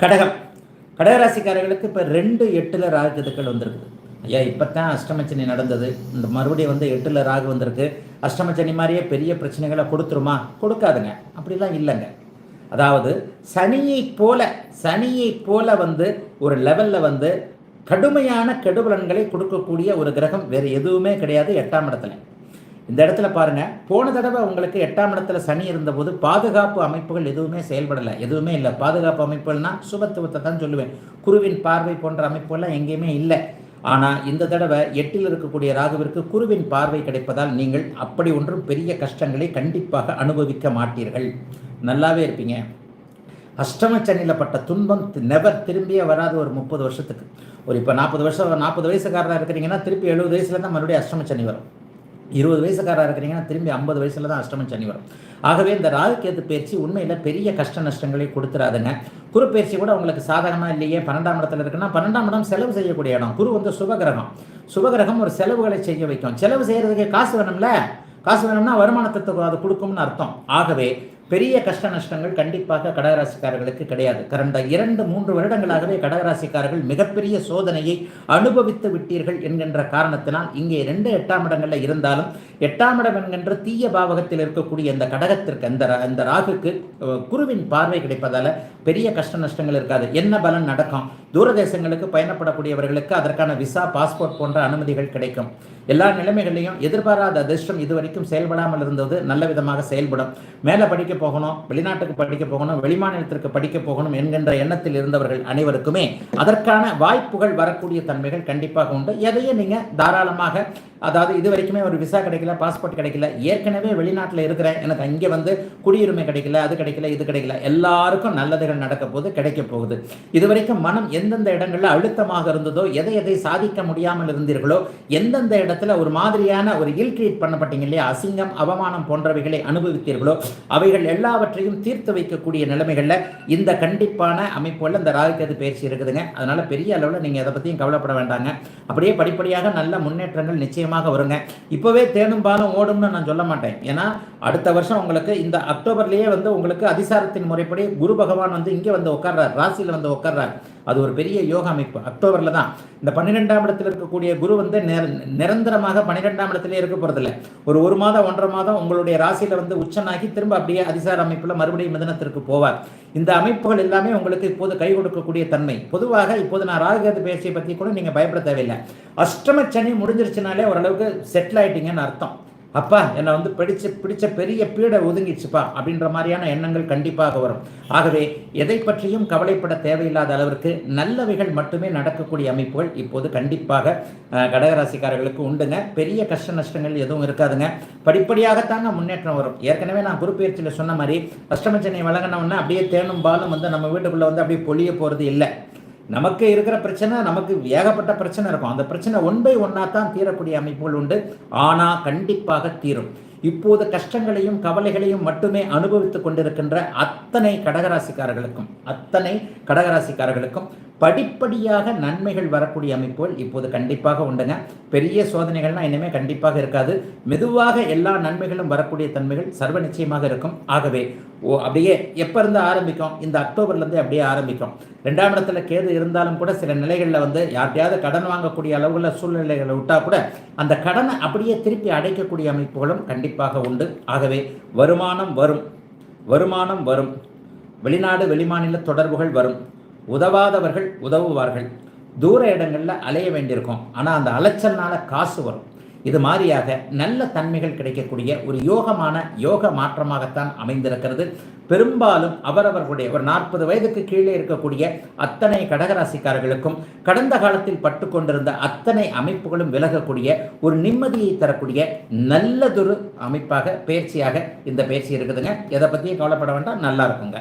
கடகம். கடகராசிக்காரர்களுக்கு இப்போ ரெண்டு எட்டில் ராகு கதுக்கள் வந்திருக்குது. ஐயா இப்போ தான் அஷ்டமச்சனி நடந்தது. இந்த மறுபடியும் வந்து எட்டில் ராகு வந்திருக்கு. அஷ்டமச்சனி மாதிரியே பெரிய பிரச்சனைகளை கொடுத்துருமா? கொடுக்காதுங்க. அப்படிலாம் இல்லைங்க. அதாவது சனியை போல சனியை போல வந்து ஒரு லெவலில் வந்து கடுமையான கெடுபலன்களை கொடுக்கக்கூடிய ஒரு கிரகம் வேறு எதுவுமே கிடையாது எட்டாம் இடத்துல. இந்த இடத்துல பாருங்க போன தடவை உங்களுக்கு எட்டாம் இடத்துல சனி இருந்தபோது பாதுகாப்பு அமைப்புகள் எதுவுமே செயல்படலை. எதுவுமே இல்லை. பாதுகாப்பு அமைப்புகள்னா சுபத்துவத்தை தான் சொல்லுவேன். குருவின் பார்வை போன்ற அமைப்புகள்லாம் எங்கேயுமே இல்லை. ஆனால் இந்த தடவை எட்டில் இருக்கக்கூடிய ராகுவிற்கு குருவின் பார்வை கிடைப்பதால் நீங்கள் அப்படி ஒன்றும் பெரிய கஷ்டங்களை கண்டிப்பாக அனுபவிக்க மாட்டீர்கள். நல்லாவே இருப்பீங்க. அஷ்டம சனியில் பட்ட துன்பம் நெவர் திரும்பியே வராது ஒரு முப்பது வருஷத்துக்கு. ஒரு இப்போ நாற்பது வருஷம் நாற்பது வயசுக்காரராக இருக்கிறீங்கன்னா திருப்பி எழுபது வயசுல தான் மறுபடியும் அஷ்டம சனி வரும். இருபது வயசுக்காரராக இருக்கிறீங்கன்னா திரும்பி ஐம்பது வயசுல தான் அஷ்டமம் சனி வரும். ஆகவே இந்த ராகுகேது பயிற்சி உண்மையில் பெரிய கஷ்ட நஷ்டங்களை கொடுத்துறாதுங்க. குரு பயிற்சி கூட உங்களுக்கு சாதகமாக இல்லையே பன்னெண்டாம் இடத்துல இருக்குன்னா பன்னெண்டாம் இடம் செலவு செய்யக்கூடிய இடம். குரு வந்து சுபகிரகம். சுபகிரகம் ஒரு செலவுகளை செய்ய வைக்கும். செலவு செய்யறதுக்கு காசு வேணும்ல? காசு வேணும்னா வருமானத்தை அது கொடுக்கும்னு அர்த்தம். ஆகவே பெரிய கஷ்ட நஷ்டங்கள் கண்டிப்பாக கடகராசிக்காரர்களுக்கு கிடையாது. கடந்த இரண்டு மூன்று வருடங்களாகவே கடகராசிக்காரர்கள் மிகப்பெரிய சோதனையை அனுபவித்து விட்டீர்கள் என்கின்ற காரணத்தினால் இங்கே ரெண்டு எட்டாம் இடங்களில் இருந்தாலும் எட்டாம் இடம் என்கின்ற தீய பாவகத்தில் இருக்கக்கூடிய இந்த கடகத்திற்கு அந்த அந்த ராகுக்கு குருவின் பார்வை கிடைப்பதால் பெரிய கஷ்ட நஷ்டங்கள் இருக்காது. என்ன பலன் நடக்கும்? தூரதேசங்களுக்கு பயணப்படக்கூடியவர்களுக்கு அதற்கான விசா பாஸ்போர்ட் போன்ற அனுமதிகள் கிடைக்கும். எல்லா நிலைமைகளையும் எதிர்பாராத அதிர்ஷ்டம் இதுவரைக்கும் செயல்படாமல் இருந்தது. நல்ல விதமாக செயல்படும். மேலே படிக்க போகணும் வெளிநாட்டுக்கு படிக்க போகணும் வெளிமாநிலத்திற்கு படிக்க போகணும் என்கின்ற எண்ணத்தில் இருந்தவர்கள் அனைவருக்குமே அதற்கான வாய்ப்புகள் வரக்கூடிய தன்மைகள் கண்டிப்பாக உண்டு. எதையும் நீங்கள் தாராளமாக அதாவது இது வரைக்குமே ஒரு விசா கிடைக்கல பாஸ்போர்ட் கிடைக்கல ஏற்கனவே வெளிநாட்டில் இருக்கிறேன் எனக்கு அங்கே வந்து குடியுரிமை கிடைக்கல அது கிடைக்கல இது கிடைக்கல எல்லாருக்கும் நல்லதுகள் நடக்க போது கிடைக்க போகுது. இதுவரைக்கும் மனம் எந்தெந்த இடங்களில் அழுத்தமாக இருந்ததோ எதை எதை சாதிக்க முடியாமல் இருந்தீர்களோ எந்தெந்த இடத்துல ஒரு மாதிரியான ஒரு இல் ட்ரீட் பண்ணப்பட்டீங்க இல்லையா அசிங்கம் அவமானம் போன்றவைகளை அனுபவித்தீர்களோ அவைகள் எல்லாவற்றையும் தீர்த்து வைக்கக்கூடிய நிலைமைகளில் இந்த கண்டிப்பான அமைப்புகளில் இந்த ராகுக்கேது பயிற்சி இருக்குதுங்க. அதனால் பெரிய அளவில் நீங்கள் அதை பற்றியும் கவலைப்பட வேண்டாங்க. அப்படியே படிப்படியாக நல்ல முன்னேற்றங்கள் நிச்சயமாக வருங்க. இப்போவே தேனும் பாலும் ஓடும்னு நான் சொல்ல மாட்டேன். ஏன்னா அடுத்த வருஷம் உங்களுக்கு இந்த அக்டோபர்லேயே வந்து உங்களுக்கு அதிசாரத்தின் முறைப்படி குரு பகவான் வந்து இங்கே வந்து உட்கார்றார். ராசியில் வந்து உட்கார்றார். அது ஒரு பெரிய யோக அமைப்பு. அக்டோபரில் தான். இந்த பன்னிரெண்டாம் இடத்தில் இருக்கக்கூடிய குரு வந்து நிரந்தரமாக பன்னிரெண்டாம் இடத்துலயே இருக்க போகிறதில்ல ஒரு ஒரு மாதம் ஒன்றரை மாதம் உங்களுடைய ராசியில் வந்து உச்சனாகி திரும்ப அப்படியே அதிசார அமைப்பில் மறுபடியும் மிதனத்திற்கு போவார். இந்த அமைப்புகள் எல்லாமே உங்களுக்கு இப்போது கை கொடுக்கக்கூடிய தன்மை. பொதுவாக இப்போது நான் ராகுகேது பேசியை பற்றி கூட நீங்கள் பயப்பட தேவையில்லை. அஷ்டம சனி முடிஞ்சிருச்சுனாலே ஓரளவுக்கு செட்டில் ஆயிட்டீங்கன்னு அர்த்தம். அப்பா என்னை வந்து பிடிச்ச பிடிச்ச பெரிய பீடை ஒதுங்கிடுச்சுப்பா அப்படின்ற மாதிரியான எண்ணங்கள் கண்டிப்பாக வரும். ஆகவே எதை பற்றியும் கவலைப்பட தேவையில்லாத அளவிற்கு நல்லவைகள் மட்டுமே நடக்கக்கூடிய அமைப்புகள் இப்போது கண்டிப்பாக கடகராசிக்காரர்களுக்கு உண்டுங்க. பெரிய கஷ்ட நஷ்டங்கள் எதுவும் இருக்காதுங்க. படிப்படியாகத்தாங்க முன்னேற்றம் வரும். ஏற்கனவே நான் குறுப்பெயர்ச்சியில் சொன்ன மாதிரி அஷ்டமச்சனை வழங்கினோன்னா அப்படியே தேனும் பாலும் வந்து நம்ம வீட்டுக்குள்ளே வந்து அப்படியே பொழிய போகிறது இல்லை. நமக்கு இருக்கிற பிரச்சனை நமக்கு ஏகப்பட்ட பிரச்சனை இருக்கும். அந்த பிரச்சனை ஒன் பை ஒன்னா தான் தீரக்கூடிய அமைப்புகள் உண்டு. ஆனால் கண்டிப்பாக தீரும். இப்போது கஷ்டங்களையும் கவலைகளையும் மட்டுமே அனுபவித்துக் கொண்டிருக்கின்ற அத்தனை கடகராசிக்காரர்களுக்கும் அத்தனை கடகராசிக்காரர்களுக்கும் படிப்படியாக நன்மைகள் வரக்கூடிய அமைப்புகள் இப்போது கண்டிப்பாக உண்டுங்க. பெரிய சோதனைகள்லாம் இனிமேல் கண்டிப்பாக இருக்காது. மெதுவாக எல்லா நன்மைகளும் வரக்கூடிய தன்மைகள் சர்வ நிச்சயமாக இருக்கும். ஆகவே ஓ அப்படியே எப்போ இருந்து ஆரம்பிக்கும்? இந்த அக்டோபர்லேருந்து அப்படியே ஆரம்பிக்கும். ரெண்டாம் இடத்துல கேது இருந்தாலும் கூட சில நிலைகளில் வந்து யார்கிட்டயாவது கடன் வாங்கக்கூடிய அளவுள்ள சூழ்நிலைகளை விட்டால் கூட அந்த கடனை அப்படியே திருப்பி அடைக்கக்கூடிய அமைப்புகளும் கண்டிப்பாக உண்டு. ஆகவே வருமானம் வரும். வருமானம் வரும். வெளிநாடு வெளிமாநில தொடர்புகள் வரும். உதவாதவர்கள் உதவுவார்கள். தூர இடங்களில் அலைய வேண்டியிருக்கும். ஆனால் அந்த அலைச்சல்னால காசு வரும். இது மாதிரியாக நல்ல தன்மைகள் கிடைக்கக்கூடிய ஒரு யோகமான யோக மாற்றமாகத்தான் அமைந்திருக்கிறது. பெரும்பாலும் அவரவர்களுடைய ஒரு நாற்பது வயதுக்கு கீழே இருக்கக்கூடிய அத்தனை கடகராசிக்காரர்களுக்கும் கடந்த காலத்தில் பட்டு கொண்டிருந்த அத்தனை அமைப்புகளும் விலகக்கூடிய ஒரு நிம்மதியை தரக்கூடிய நல்லதொரு அமைப்பாக பயிற்சியாக இந்த பயிற்சி இருக்குதுங்க. எதை பற்றியும் கவலைப்பட வேண்டாம் நல்லா இருக்குங்க.